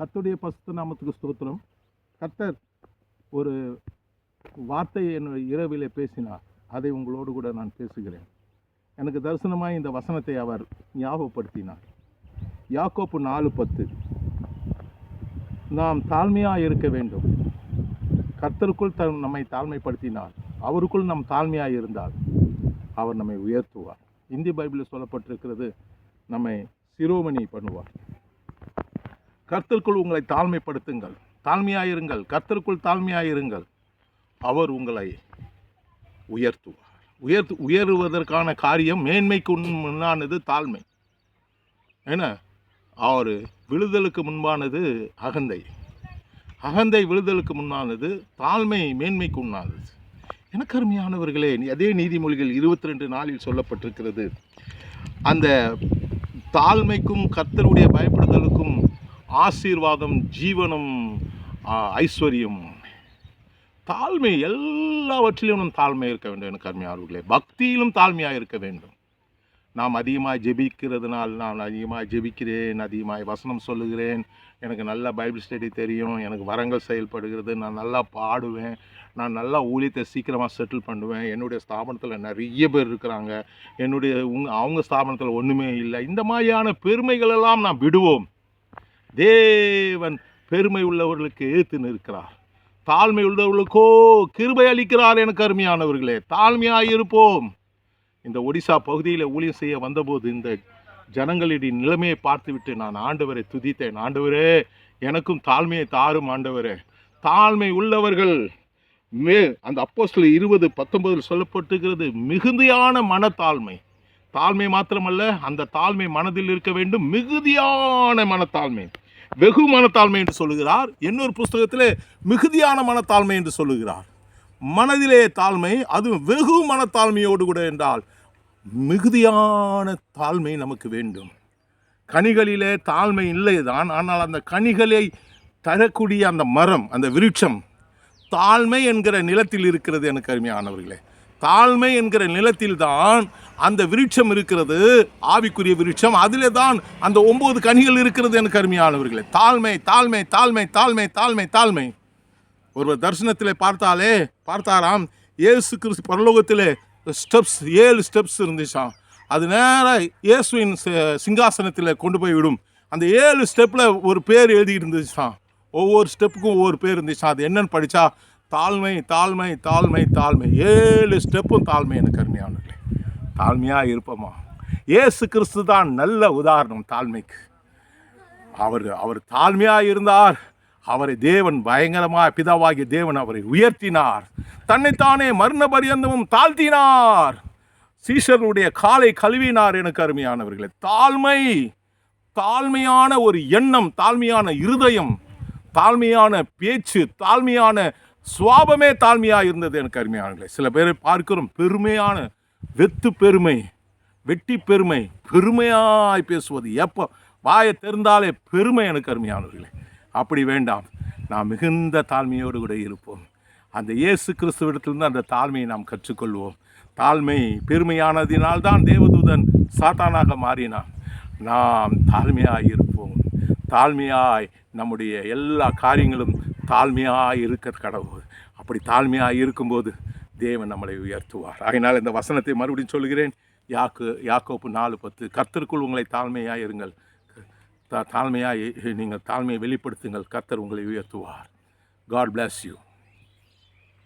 கத்துடைய பசுத்த நாமத்துக்கு ஸ்தோத்திரம். கர்த்தர் ஒரு வார்த்தையை என் இரவிலே பேசினார். அதை உங்களோடு கூட நான் பேசுகிறேன். எனக்கு தரிசனமாக இந்த வசனத்தை அவர் ஞாபகப்படுத்தினார். யாக்கோப்பு நாலு பத்து. நாம் தாழ்மையாக இருக்க வேண்டும். கர்த்தருக்குள் த நம்மை தாழ்மைப்படுத்தினார். அவருக்குள் நம் தாழ்மையாக இருந்தால் அவர் நம்மை உயர்த்துவார். இந்தி பைபிளில் சொல்லப்பட்டிருக்கிறது நம்மை சிரோமணி பண்ணுவார். கர்த்தருக்குள் உங்களை தாழ்மைப்படுத்துங்கள். தாழ்மையாயிருங்கள். கர்த்தருக்குள் தாழ்மையாயிருங்கள். அவர் உங்களை உயர்த்துவார். உயர்த்து உயருவதற்கான காரியம் மேன்மைக்கு முன்னானது தாழ்மை. ஏன்னா அவர் விழுதலுக்கு முன்பானது அகந்தை. அகந்தை விழுதலுக்கு முன்னானது தாழ்மை மேன்மைக்கு உண்ணானது எனக்கு அருமையானவர்களே அதே நீதிமொழிகள் இருபத்தி ரெண்டு நாளில் சொல்லப்பட்டிருக்கிறது. அந்த தாழ்மைக்கும் கர்த்தருடைய பயப்படுதலுக்கும் ஆசீர்வாதம் ஜீவனம் ஐஸ்வர்யம். தாழ்மை எல்லாவற்றிலும் நம் தாழ்மை இருக்க வேண்டும் எனக்கு அருமையானவர்களே பக்தியிலும் தாழ்மையாக இருக்க வேண்டும். நாம் அதிகமாக ஜெபிக்கிறதுனால் நான் அதிகமாக ஜெபிக்கிறேன் அதிகமாக வசனம் சொல்லுகிறேன். எனக்கு நல்ல பைபிள் ஸ்டடி தெரியும் எனக்கு வரங்கள் செயல்படுகிறது நான் நல்லா பாடுவேன் நான் நல்லா ஊழியத்தை சீக்கிரமாக செட்டில் பண்ணுவேன். என்னுடைய ஸ்தாபனத்தில் நிறைய பேர் இருக்கிறாங்க. என்னுடைய உங் அவங்க ஸ்தாபனத்தில் ஒன்றுமே இல்லை. இந்த மாதிரியான பெருமைகளெல்லாம் நாம் விடுவோம். தேவன் பெருமை உள்ளவர்களுக்கு ஏற்று நிற்கிறார். தாழ்மை உள்ளவர்களுக்கோ கிருபை அளிக்கிறார் எனக்கு அருமையானவர்களே. தாழ்மையாக இருப்போம். இந்த ஒடிசா பகுதியில் ஊழியம் செய்ய வந்தபோது இந்த ஜனங்களின் நிலைமையை பார்த்துவிட்டு நான் ஆண்டவரை துதித்தேன். ஆண்டவரே எனக்கும் தாழ்மையை தாரும் ஆண்டவரே. தாழ்மை உள்ளவர்கள் மே அந்த அப்போஸ்டில் இருபது பத்தொன்பதில் சொல்லப்பட்டுக்கிறது மிகுதியான மனத்தாழ்மை. தாழ்மை மாத்திரமல்ல அந்த தாழ்மை மனதில் இருக்க வேண்டும். மிகுதியான மனத்தாழ்மை. வெகு மனத்தாழ்மை என்று சொல்லுகிறார். இன்னொரு புஸ்தகத்திலே மிகுதியான மனத்தாழ்மை என்று சொல்லுகிறார். மனதிலே தாழ்மை அதுவும் வெகு மனத்தாழ்மையோடு கூட என்றால் மிகுதியான தாழ்மை நமக்கு வேண்டும். கனிகளிலே தாழ்மை இல்லைதான் ஆனால் அந்த கனிகளை தரக்கூடிய அந்த மரம் அந்த விருட்சம் தாழ்மை என்கிற நிலத்தில் இருக்கிறது எனக்கு அருமையானவர்களே. தாழ்மை என்கிற நிலத்தில் தான் அந்த விருட்சம் இருக்கிறது ஆவிக்குரிய விருட்சம். அதிலே தான் அந்த ஒம்பது கனிகள் இருக்கிறது எனக்கு அருமையானவர்களே தாழ்மை தாழ்மை தாழ்மை தாழ்மை தாழ்மை தாழ்மை. ஒருவர் தரிசனத்தில் பார்த்தாலே பார்த்தாராம் ஏசு கிறிஸ்து பரலோகத்திலே ஸ்டெப்ஸ் ஏழு ஸ்டெப்ஸ் இருந்துச்சாம். அது நேராக இயேசுவின் சிங்காசனத்தில் கொண்டு போய் விடும். அந்த ஏழு ஸ்டெப்பில் ஒரு பேர் எழுதி இருந்துச்சான் ஒவ்வொரு ஸ்டெப்புக்கும் ஒவ்வொரு பேர் இருந்துச்சான் அது என்னன்னு படித்தா தாழ்மை தாழ்மை தாழ்மை தாழ்மை. ஏழு ஸ்டெப்பும் தாழ்மை எனக்கு அருமையானவர்களே. தாழ்மையாக இருப்போமா? இயேசு கிறிஸ்து தான் நல்ல உதாரணம் தாழ்மைக்கு. அவர் அவர் தாழ்மையாக இருந்தார். அவரை தேவன் பயங்கரமாக பிதாவாகிய தேவன் அவரை உயர்த்தினார். தன்னைத்தானே மரண பரியந்தமும் தாழ்த்தினார். சீஷருடைய காலை கழுவினார் எனக்கு அருமையானவர்களே. தாழ்மை தாழ்மையான ஒரு எண்ணம் தாழ்மையான இருதயம் தாழ்மையான பேச்சு தாழ்மையான சுவாபமே தாழ்மையாக இருந்தது எனக்கு அருமையானங்களே சில பேரை பார்க்கிறோம் பெருமையான வெத்து பெருமை வெட்டி பெருமை பெருமையாய் பேசுவது. எப்போ? வாயை தெரிந்தாலே பெருமை எனக்கு அருமையானவர்களே. அப்படி வேண்டாம். நாம் மிகுந்த தாழ்மையோடு கூட இருப்போம். அந்த இயேசு கிறிஸ்துவிடத்திலிருந்து அந்த தாழ்மையை நாம் கற்றுக்கொள்வோம். தாழ்மை பெருமையானதினால்தான் தேவதூதன் சாத்தானாக மாறினான். நாம் தாழ்மையாய் இருப்போம். தாழ்மையாய் நம்முடைய எல்லா காரியங்களும் தாழ்மையாக இருக்க கடவுள். அப்படி தாழ்மையாக இருக்கும்போது தேவன் நம்மளை உயர்த்துவார். அதனால் இந்த வசனத்தை மறுபடியும் சொல்கிறேன். யாக்கு யாக்கோப்பு நாலு பத்து. கர்த்தருக்குள் உங்களை தாழ்மையாக இருங்கள் தா தாழ்மையாக நீங்கள் தாழ்மையை வெளிப்படுத்துங்கள். கர்த்தர் உங்களை உயர்த்துவார். God plus you